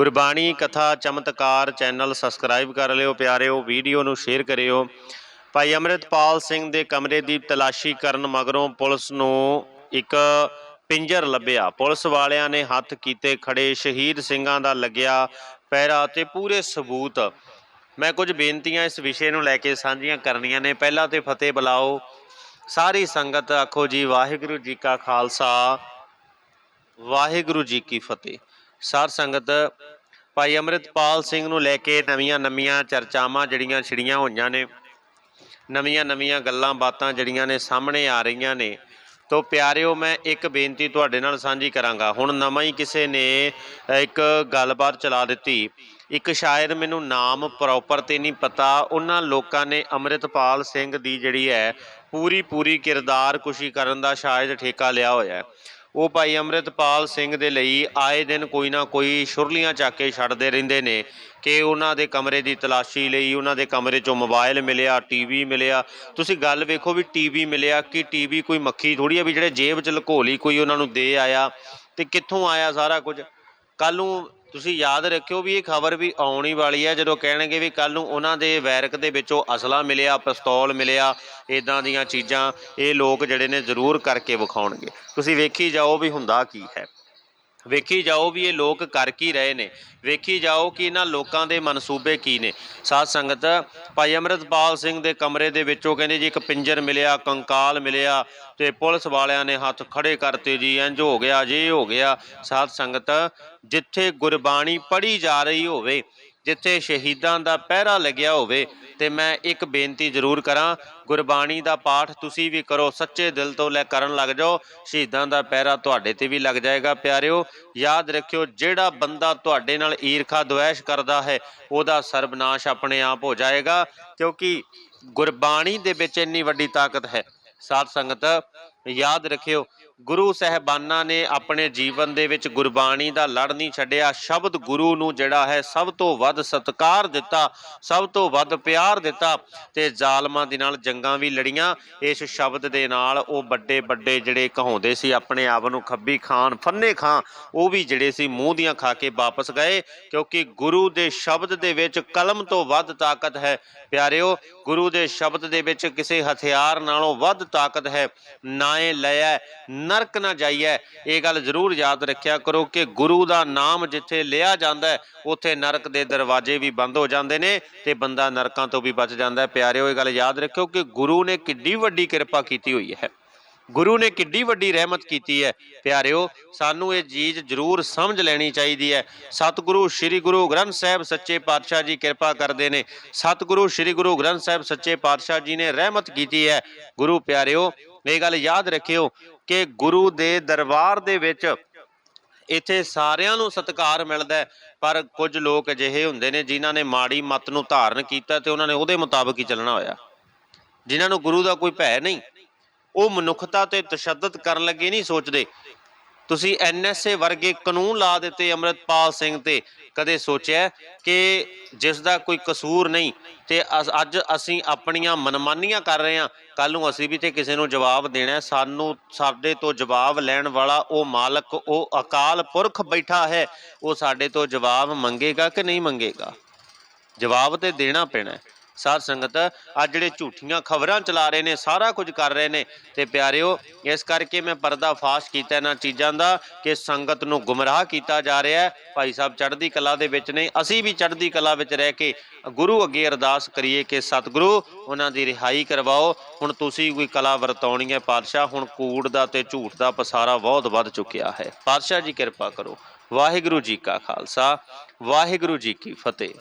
ਗੁਰਬਾਣੀ ਕਥਾ ਚਮਤਕਾਰ channel subscribe ਕਰ ਲਿਓ, ਪਿਆਰਿਓ, ਵੀਡੀਓ ਨੂੰ ਸ਼ੇਅਰ ਕਰਿਓ। ਭਾਈ ਅੰਮ੍ਰਿਤਪਾਲ ਸਿੰਘ ਦੇ ਕਮਰੇ ਦੀ ਤਲਾਸ਼ੀ ਕਰਨ ਮਗਰੋਂ ਪੁਲਿਸ ਨੂੰ ਇੱਕ ਪਿੰਜਰ ਲੱਭਿਆ। ਪੁਲਿਸ ਵਾਲਿਆਂ ਨੇ ਹੱਥ ਕੀਤੇ ਖੜੇ ਸ਼ਹੀਦ ਸਿੰਘਾਂ ਦਾ ਲੱਗਿਆ ਪਹਿਰਾ ਤੇ ਪੂਰੇ ਸਬੂਤ। ਮੈਂ ਕੁਝ ਬੇਨਤੀਆਂ ਇਸ ਵਿਸ਼ੇ ਨੂੰ ਲੈ ਕੇ ਸਾਂਝੀਆਂ ਕਰਨੀਆਂ ਨੇ। ਪਹਿਲਾਂ ਤੇ ਫਤਿਹ ਬੁਲਾਓ। ਸਾਰੀ ਸੰਗਤ ਆਖੋ ਜੀ, ਵਾਹਿਗੁਰੂ ਜੀ ਕਾ ਖਾਲਸਾ, ਵਾਹਿਗੁਰੂ ਜੀ ਕੀ ਫਤਿਹ। ਸਾਰ ਸੰਗਤ, ਭਾਈ ਅੰਮ੍ਰਿਤਪਾਲ ਸਿੰਘ ਨੂੰ ਲੈ ਕੇ ਨਵੀਆਂ ਨਵੀਆਂ ਚਰਚਾਵਾਂ ਜਿਹੜੀਆਂ ਛਿੜੀਆਂ ਹੋਈਆਂ ਨੇ, ਨਵੀਆਂ ਨਵੀਆਂ ਗੱਲਾਂ ਬਾਤਾਂ ਜਿਹੜੀਆਂ ਨੇ ਸਾਹਮਣੇ ਆ ਰਹੀਆਂ ਨੇ। ਤੋ ਪਿਆਰਿਓ, ਮੈਂ ਇੱਕ ਬੇਨਤੀ ਤੁਹਾਡੇ ਨਾਲ ਸਾਂਝੀ ਕਰਾਂਗਾ। ਹੁਣ ਨਵਾਂ ਹੀ ਕਿਸੇ ਨੇ ਇੱਕ ਗੱਲਬਾਤ ਚਲਾ ਦਿੱਤੀ। ਇੱਕ ਸ਼ਾਇਦ ਮੈਨੂੰ ਨਾਮ ਪ੍ਰੋਪਰ ਤੇ ਨਹੀਂ ਪਤਾ। ਉਹਨਾਂ ਲੋਕਾਂ ਨੇ ਅੰਮ੍ਰਿਤਪਾਲ ਸਿੰਘ ਦੀ ਜਿਹੜੀ ਹੈ ਪੂਰੀ ਪੂਰੀ ਕਿਰਦਾਰ ਕੁਸ਼ੀ ਕਰਨ ਦਾ ਸ਼ਾਇਦ ਠੇਕਾ ਲਿਆ ਹੋਇਆ ਹੈ। ਉਹ ਭਾਈ ਅੰਮ੍ਰਿਤਪਾਲ ਸਿੰਘ ਦੇ ਲਈ ਆਏ ਦਿਨ ਕੋਈ ਨਾ ਕੋਈ ਸ਼ੁਰਲੀਆਂ ਚੱਕ ਕੇ ਛੱਡਦੇ ਰਹਿੰਦੇ ਨੇ ਕਿ ਉਹਨਾਂ ਦੇ ਕਮਰੇ ਦੀ ਤਲਾਸ਼ੀ ਲਈ ਉਹਨਾਂ ਦੇ ਕਮਰੇ 'ਚੋਂ ਮੋਬਾਈਲ ਮਿਲਿਆ, ਟੀਵੀ ਮਿਲਿਆ। ਤੁਸੀਂ ਗੱਲ ਵੇਖੋ ਵੀ ਟੀਵੀ ਮਿਲਿਆ ਕਿ ਟੀਵੀ ਕੋਈ ਮੱਖੀ ਥੋੜੀ ਆ ਵੀ ਜਿਹੜੇ ਜੇਬ 'ਚ ਲੁਕੋ ਕੋਈ ਉਹਨਾਂ ਨੂੰ ਦੇ ਆਇਆ ਤੇ ਕਿੱਥੋਂ ਆਇਆ ਸਾਰਾ ਕੁਝ? ਕੱਲ ਨੂੰ ਤੁਸੀਂ ਯਾਦ ਰੱਖਿਓ ਵੀ ਇਹ ਖਬਰ ਵੀ ਆਉਣ ਵਾਲੀ ਹੈ, ਜਦੋਂ ਕਹਿਣਗੇ ਵੀ ਕੱਲ ਨੂੰ ਉਹਨਾਂ ਦੇ ਵੈਰਕ ਦੇ ਵਿੱਚੋਂ ਅਸਲਾ ਮਿਲਿਆ, ਪਿਸਤੌਲ ਮਿਲਿਆ ਇਦਾਂ ਦੀਆਂ ਚੀਜ਼ਾਂ ਇਹ ਲੋਕ ਜਿਹੜੇ ਨੇ ਜ਼ਰੂਰ ਕਰਕੇ ਵਿਖਾਉਣਗੇ। ਤੁਸੀਂ ਵੇਖੀ ਜਾਓ ਵੀ ਹੁੰਦਾ ਕੀ ਹੈ। ਵੇਖੀ ਜਾਓ ਵੀ ਇਹ ਲੋਕ ਕਰ ਕੀ ਰਹੇ ਨੇ। ਵੇਖੀ ਜਾਓ ਕਿ ਇਹਨਾਂ ਲੋਕਾਂ ਦੇ ਮਨਸੂਬੇ ਕੀ ਨੇ। ਸਾਧ ਸੰਗਤ, ਭਾਈ ਅੰਮ੍ਰਿਤਪਾਲ ਸਿੰਘ ਦੇ ਕਮਰੇ ਦੇ ਵਿੱਚੋਂ ਕਹਿੰਦੇ ਜੀ ਇੱਕ ਪਿੰਜਰ ਮਿਲਿਆ, ਕੰਕਾਲ ਮਿਲਿਆ ਤੇ ਪੁਲਿਸ ਵਾਲਿਆਂ ਨੇ ਹੱਥ ਖੜੇ ਕਰਤੇ ਜੀ ਇੰਜ ਹੋ ਗਿਆ, ਜੇ ਹੋ ਗਿਆ। ਸਾਧ ਸੰਗਤ, ਜਿੱਥੇ ਗੁਰਬਾਣੀ ਪੜ੍ਹੀ ਜਾ ਰਹੀ ਹੋਵੇ ਜਿੱਥੇ ਸ਼ਹੀਦਾਂ ਦਾ ਪਹਿਰਾ ਲੱਗਿਆ ਹੋਵੇ ਤੇ ਮੈਂ ਇੱਕ ਬੇਨਤੀ ਜ਼ਰੂਰ ਕਰਾਂ, ਗੁਰਬਾਣੀ ਦਾ ਪਾਠ ਤੁਸੀਂ ਵੀ ਕਰੋ, ਸੱਚੇ ਦਿਲ ਤੋਂ ਲੈ ਕਰਨ ਲੱਗ ਜਾਓ, ਸ਼ਹੀਦਾਂ ਦਾ ਪਹਿਰਾ ਤੁਹਾਡੇ ਤੇ ਵੀ ਲੱਗ ਜਾਏਗਾ, ਪਿਆਰਿਓ। ਯਾਦ ਰੱਖਿਓ, ਜਿਹੜਾ ਬੰਦਾ ਤੁਹਾਡੇ ਨਾਲ ਈਰਖਾ ਦੁਐਸ਼ ਕਰਦਾ ਹੈ, ਉਹਦਾ ਸਰਬਨਾਸ਼ ਆਪਣੇ ਆਪ ਹੋ ਜਾਏਗਾ, ਕਿਉਂਕਿ ਗੁਰਬਾਣੀ ਦੇ ਵਿੱਚ ਇੰਨੀ ਵੱਡੀ ਤਾਕਤ ਹੈ। ਸਾਧ ਸੰਗਤ ਯਾਦ ਰੱਖਿਓ, ਗੁਰੂ ਸਹਿਬਾਨਾਂ ਨੇ ਆਪਣੇ ਜੀਵਨ ਦੇ ਵਿੱਚ ਗੁਰਬਾਣੀ ਦਾ ਲੜ ਨਹੀਂ ਛੱਡਿਆ। ਸ਼ਬਦ ਗੁਰੂ ਨੂੰ ਜਿਹੜਾ ਹੈ ਸਭ ਤੋਂ ਵੱਧ ਸਤਿਕਾਰ ਦਿੱਤਾ, ਸਭ ਤੋਂ ਵੱਧ ਪਿਆਰ ਦਿੱਤਾ ਤੇ ਜ਼ਾਲਮਾਂ ਦੇ ਨਾਲ ਜੰਗਾਂ ਵੀ ਲੜੀਆਂ। ਇਸ ਸ਼ਬਦ ਦੇ ਨਾਲ ਉਹ ਵੱਡੇ ਵੱਡੇ ਜਿਹੜੇ ਕਹਾਉਂਦੇ ਸੀ, ਆਪਣੇ ਆਪ ਨੂੰ ਖੱਬੀ ਖਾਨ, ਫੰਨੇ ਖਾਂ ਉਹ ਵੀ ਜਿਹੜੇ ਸੀ ਮੂੰਹ ਦੀਆਂ ਖਾ ਕੇ ਵਾਪਸ ਗਏ, ਕਿਉਂਕਿ ਗੁਰੂ ਦੇ ਸ਼ਬਦ ਦੇ ਵਿੱਚ ਕਲਮ ਤੋਂ ਵੱਧ ਤਾਕਤ ਹੈ। ਪਿਆਰਿਓ, ਗੁਰੂ ਦੇ ਸ਼ਬਦ ਦੇ ਵਿੱਚ ਕਿਸੇ ਹਥਿਆਰ ਨਾਲੋਂ ਵੱਧ ਤਾਕਤ ਹੈ। ਨਾ ਇਹ ਲਿਆ ਨਰਕ ਨਾ ਜਾਈਐ ਇਹ ਗੱਲ ਜ਼ਰੂਰ ਯਾਦ ਰੱਖਿਆ ਕਰੋ ਕਿ ਗੁਰੂ ਦਾ ਨਾਮ ਜਿੱਥੇ ਲਿਆ ਜਾਂਦਾ ਉੱਥੇ ਨਰਕ ਦੇ ਦਰਵਾਜ਼ੇ ਵੀ ਬੰਦ ਹੋ ਜਾਂਦੇ ਨੇ ਤੇ ਬੰਦਾ ਨਰਕਾਂ ਤੋਂ ਵੀ ਬਚ ਜਾਂਦਾ ਹੈ। ਪਿਆਰਿਓ, ਇਹ ਗੱਲ ਯਾਦ ਰੱਖਿਓ ਕਿ ਗੁਰੂ ਨੇ ਕਿੱਡੀ ਵੱਡੀ ਕਿਰਪਾ ਕੀਤੀ ਹੋਈ ਹੈ। ਗੁਰੂ ਨੇ ਕਿੱਡੀ ਵੱਡੀ ਰਹਿਮਤ ਕੀਤੀ ਹੈ। ਪਿਆਰਿਓ, ਸਾਨੂੰ ਇਹ ਚੀਜ਼ ਜ਼ਰੂਰ ਸਮਝ ਲੈਣੀ ਚਾਹੀਦੀ ਹੈ। ਸਤਿਗੁਰੂ ਸ੍ਰੀ ਗੁਰੂ ਗ੍ਰੰਥ ਸਾਹਿਬ ਸੱਚੇ ਪਾਤਸ਼ਾਹ ਜੀ ਕਿਰਪਾ ਕਰਦੇ ਨੇ। ਸਤਿਗੁਰੂ ਸ੍ਰੀ ਗੁਰੂ ਗ੍ਰੰਥ ਸਾਹਿਬ ਸੱਚੇ ਪਾਤਸ਼ਾਹ ਜੀ ਨੇ ਰਹਿਮਤ ਕੀਤੀ ਹੈ। ਗੁਰੂ ਪਿਆਰਿਓ ਇਹ ਗੱਲ ਯਾਦ ਰੱਖਿਓ ਕਿ ਗੁਰੂ ਦੇ ਦਰਬਾਰ ਦੇ ਵਿੱਚ ਇੱਥੇ ਸਾਰਿਆਂ ਨੂੰ ਸਤਿਕਾਰ ਮਿਲਦਾ ਪਰ ਕੁਝ ਲੋਕ ਅਜਿਹੇ ਹੁੰਦੇ ਨੇ ਜਿਨ੍ਹਾਂ ਨੇ ਮਾੜੀ ਮੱਤ ਨੂੰ ਧਾਰਨ ਕੀਤਾ ਤੇ ਉਹਨਾਂ ਨੇ ਉਹਦੇ ਮੁਤਾਬਕ ਹੀ ਚੱਲਣਾ ਹੋਇਆ। ਜਿਨ੍ਹਾਂ ਨੂੰ ਗੁਰੂ ਦਾ ਕੋਈ ਭੈ ਨਹੀਂ, ਉਹ ਮਨੁੱਖਤਾ ਤੇ ਤਸ਼ੱਦਦ ਕਰਨ ਲੱਗੇ ਨਹੀਂ ਸੋਚਦੇ। ਤੁਸੀਂ ਐਨਐਸਏ ਵਰਗੇ ਕਾਨੂੰਨ ਲਾ ਦਿੱਤੇ ਅੰਮ੍ਰਿਤਪਾਲ ਸਿੰਘ ਤੇ। ਕਦੇ ਸੋਚਿਆ ਕਿ ਜਿਸ ਦਾ ਕੋਈ ਕਸੂਰ ਨਹੀਂ ਤੇ ਅੱਜ ਅਸੀਂ ਆਪਣੀਆਂ ਮਨਮਾਨੀਆਂ ਕਰ ਰਹੇ ਹਾਂ ਕੱਲ ਨੂੰ ਅਸੀਂ ਵੀ ਤੇ ਕਿਸੇ ਨੂੰ ਜਵਾਬ ਦੇਣਾ ਸਾਨੂੰ, ਸਾਡੇ ਤੋਂ ਜਵਾਬ ਲੈਣ ਵਾਲਾ ਉਹ ਮਾਲਕ, ਉਹ ਅਕਾਲ ਪੁਰਖ ਬੈਠਾ ਹੈ, ਉਹ ਸਾਡੇ ਤੋਂ ਜਵਾਬ ਮੰਗੇਗਾ ਕਿ ਨਹੀਂ ਮੰਗੇਗਾ? ਜਵਾਬ ਤੇ ਦੇਣਾ ਪੈਣਾ ਸਾਧ ਸੰਗਤ ਆ ਜਿਹੜੇ ਝੂਠੀਆਂ ਖਬਰਾਂ ਚਲਾ ਰਹੇ ਨੇ, ਸਾਰਾ ਕੁਝ ਕਰ ਰਹੇ ਨੇ, ਤੇ ਪਿਆਰਿਓ, ਇਸ ਕਰਕੇ ਮੈਂ ਪਰਦਾ ਫਾਸ਼ ਕੀਤਾ ਇਹਨਾਂ ਚੀਜ਼ਾਂ ਦਾ ਕਿ ਸੰਗਤ ਨੂੰ ਗੁੰਮਰਾਹ ਕੀਤਾ ਜਾ ਰਿਹਾ ਹੈ। ਭਾਈ ਸਾਹਿਬ ਚੜ੍ਹਦੀ ਕਲਾ ਦੇ ਵਿੱਚ ਨੇ, ਅਸੀਂ ਵੀ ਚੜ੍ਹਦੀ ਕਲਾ ਵਿੱਚ ਰਹਿ ਕੇ ਗੁਰੂ ਅੱਗੇ ਅਰਦਾਸ ਕਰੀਏ ਕਿ ਸਤਿਗੁਰੂ, ਉਹਨਾਂ ਦੀ ਰਿਹਾਈ ਕਰਵਾਓ। ਹੁਣ ਤੁਸੀਂ ਕੋਈ ਕਲਾ ਵਰਤਾਉਣੀ ਹੈ ਪਾਤਸ਼ਾਹ, ਹੁਣ ਕੂੜ ਦਾ ਤੇ ਝੂਠ ਦਾ ਪਸਾਰਾ ਬਹੁਤ ਵੱਧ ਚੁੱਕਿਆ ਹੈ। ਪਾਤਸ਼ਾਹ ਜੀ ਕਿਰਪਾ ਕਰੋ। ਵਾਹਿਗੁਰੂ ਜੀ ਕਾ ਖਾਲਸਾ, ਵਾਹਿਗੁਰੂ ਜੀ ਕੀ ਫਤਿਹ।